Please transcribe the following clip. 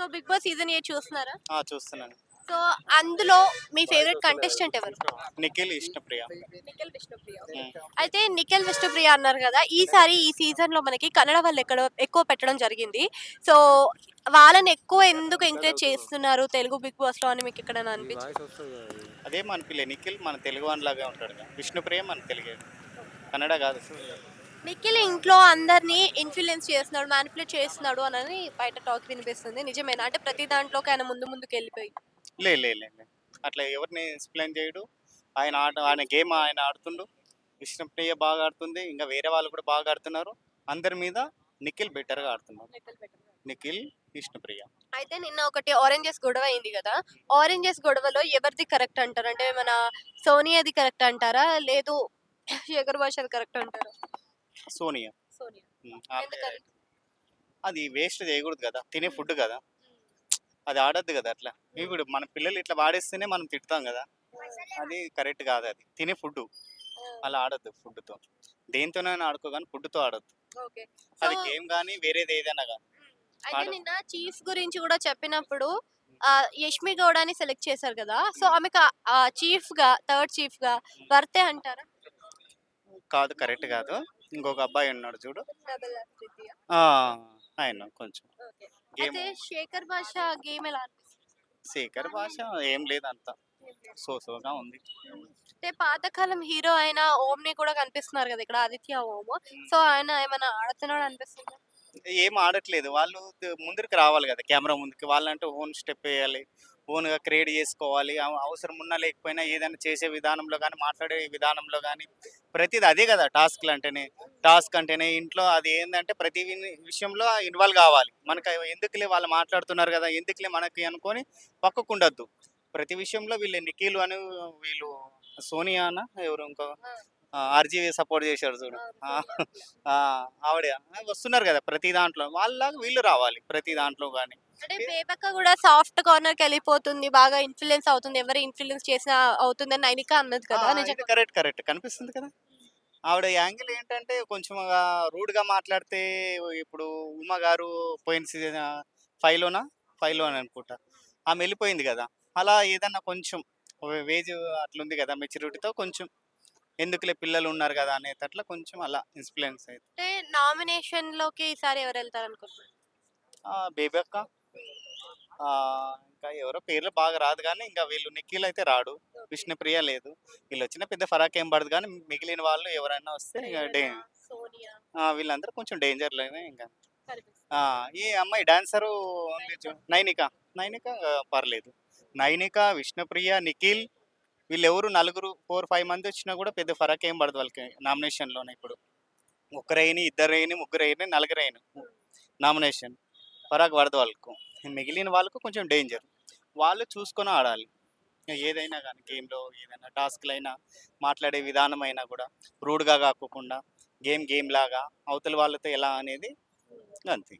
So big boss season ఏ చూస్తున్నారా? ఆ, చూస్తున్నాను. సో అందులో మీ ఫేవరెట్ కంటెస్టెంట్ ఎవరు? నిఖిల్ ఇష్టప్రియ నిఖిల్ విష్ణుప్రియ. అయితే నిఖిల్ విష్ణుప్రియ అన్నారు కదా ఈసారి ఈ సీజన్లో మనకి కన్నడ వాళ్ళు ఎక్కడ ఎక్కువ పెట్టడం జరిగింది. సో వాళ్ళని ఎక్కువ ఎందుకు ఎంకరేజ్ చేస్తున్నారు తెలుగు బిగ్ బాస్లో అని మీకు ఇక్కడ అనిపించింది? అదే మన పిల్ల నిఖిల్ మన తెలుగు లాగా ఉంటాడు కదా. విష్ణుప్రియ మన తెలుగే కన్నడ కాదు. నిఖిల్ ఇంట్లో అందరినీ ఇన్ఫ్లుయెన్స్ చేస్తున్నాడు మ్యానిపులేట్ చేస్తున్నాడు అని బయట టాక్ వినిపిస్తుంది. నిజమేనా? అంటే ప్రతి దాంట్లోకి ఆయన ముందు ముందుకు వెళ్ళిపోయి. లే లే లే లే. అట్లా ఎవరిని ఎక్స్ప్లెయిన్ చేయడు. ఆయన ఆట ఆయన గేమ్ ఆయన ఆడుతుండు. విష్ణుప్రియ బాగా ఆడుతుంది. ఇంకా వేరే వాళ్ళు కూడా బాగా ఆడుతున్నారు. అందరి మీద నిఖిల్ బెటర్గా ఆడుతున్నారు నిఖిల్ విష్ణుప్రియ. అయితే నిన్న ఒకటి ఆరెంజెస్ గొడవ అయింది కదా? ఆరెంజెస్ గొడవలో ఎవరిది కరెక్ట్ అంటారు? అంటే మన సోనియాది కరెక్ట్ అంటారా? లేదు శేఖర్ భాషది కరెక్ట్ అంటారా? సోనియా? అది వేస్ట్ చేయకూడదు కదా తినే ఫుడ్ కదా. అది ఆడద్దు కదా అట్లా. ఇప్పుడు మన పిల్లలు ఇట్లా వాడేస్తేనే మనం తిడతాం కదా. అది కరెక్ట్ కాదు అది. తినే ఫుడ్ అలా ఆడద్దు ఫుడ్తో దేంతోనైనా ఆడుకో కానీ ఫుడ్తో ఆడద్దు అది గేమ్ కానీ వేరేది ఏదైనా కానీ అయితే నిన్న చీఫ్ గురించి కూడా చెప్పినప్పుడు యష్మి గౌడని సెలెక్ట్ చేశారు కదా. సో ఆమెకు చీఫ్గా థర్డ్ చీఫ్గా వర్తే అంటారా? కాదు కరెక్ట్ కాదు. ఇంకొక అబ్బాయి ఉన్నాడు చూడు. ఆయన కొంచెం గేమ్ శేఖర్ భాష గేమ్ ఎలా శేఖర్ భాష ఏం లేదు అంత. సో సోగా ఉంది. అంటే పాతకాలం హీరో అయిన ఓం ని కూడా కనిపిస్తున్నారు కదా ఇక్కడ ఆదిత్య ఓం సో ఆయన ఏమైనా ఆడుతున్నాడు అనిపిస్తుంది? ఏం ఆడట్లేదు. వాళ్ళు ముందుకు రావాలి కదా కెమెరా ముందుకు. వాళ్ళంటే ఓన్ స్టెప్ వేయాలి. ఓన్గా క్రియేట్ చేసుకోవాలి. అవసరం ఉన్నా లేకపోయినా ఏదైనా చేసే విధానంలో కానీ మాట్లాడే విధానంలో కానీ ప్రతిది అదే కదా టాస్క్లు అంటేనే టాస్క్ అంటేనే ఇంట్లో అది ఏంటంటే ప్రతి విషయంలో ఇన్వాల్వ్ కావాలి. మనకు ఎందుకులే వాళ్ళు మాట్లాడుతున్నారు కదా ఎందుకులే మనకి అనుకొని పక్కకు ఉండద్దు ప్రతి విషయంలో వీళ్ళు నిఖిల్ అని వీళ్ళు సోనియా ఎవరు ఇంకో? ఆర్జీవి సపోర్ట్ చేశారు చూడు. ఆవిడ. వస్తున్నారు కదా ప్రతి దాంట్లో. వాళ్ళలాగా వీళ్ళు రావాలి ప్రతి దాంట్లో కానీ అంటే బేబక్క కూడా సాఫ్ట్ కార్నర్కి వెళ్ళిపోతుంది బాగా ఇన్ఫ్లుయెన్స్ అవుతుంది. ఎవరు ఇన్ఫ్లుయెన్స్ చేసినా అవుతుంది అని నైనిక అన్నది కదా కరెక్ట్ కరెక్ట్ కనిపిస్తుంది కదా. ఆవిడ యాంగిల్ ఏంటంటే కొంచెం రూడ్గా మాట్లాడితే ఇప్పుడు ఉమ గారు పోయిన సీజన్ ఫైవ్లోనా ఫైవ్లో అని అనుకుంటా. ఆమె వెళ్ళిపోయింది కదా. అలా ఏదన్నా కొంచెం వేజ్ అట్లుంది కదా మెచ్యూరిటీతో కొంచెం ఎందుకులే పిల్లలు ఉన్నారు కదా అనేటట్లా కొంచెం అలా ఇన్ఫ్లుయెన్స్ అయింది అంటే నామినేషన్లోకి ఈసారి ఎవరు వెళ్తారు అనుకుంటున్నారు బేబీ అక్క. ఆ, ఇంకా ఎవరో పేర్లు బాగా రాదు కానీ ఇంకా వీళ్ళు నిఖిల్ అయితే రాడు విష్ణుప్రియ లేదు. వీళ్ళు వచ్చిన పెద్ద ఫరాక్ ఏం పడదు కానీ మిగిలిన వాళ్ళు ఎవరైనా వస్తే ఇంకా డే సోనియా. ఆ, వీళ్ళందరూ కొంచెం డేంజర్లోనే ఇంకా. కనిపిస్తుంది. ఆ, ఈ అమ్మాయి డాన్సరు ఉంది చూ నైనిక. నైనిక ఆ, పర్లేదు. నైనిక విష్ణుప్రియ నిఖిల్ వీళ్ళు ఎవరు నలుగురు ఫోర్ ఫైవ్ మంది వచ్చినా కూడా పెద్ద ఫరక్ ఏం పడదు వాళ్ళకి నామినేషన్లోనే ఇప్పుడు. ఒక్కరైన ఇద్దరైన ముగ్గురైన నలుగురైన నామినేషన్. ఫరక్ పడదు వాళ్ళకు. మిగిలిన వాళ్ళకు కొంచెం డేంజర్. వాళ్ళు చూసుకొని ఆడాలి. ఏదైనా కానీ గేమ్లో ఏదైనా టాస్క్లైనా అయినా మాట్లాడే విధానం అయినా కూడా రూడ్గా కాకోకుండా గేమ్ గేమ్ లాగా అవతల వాళ్ళతో ఎలా అనేది అంతే.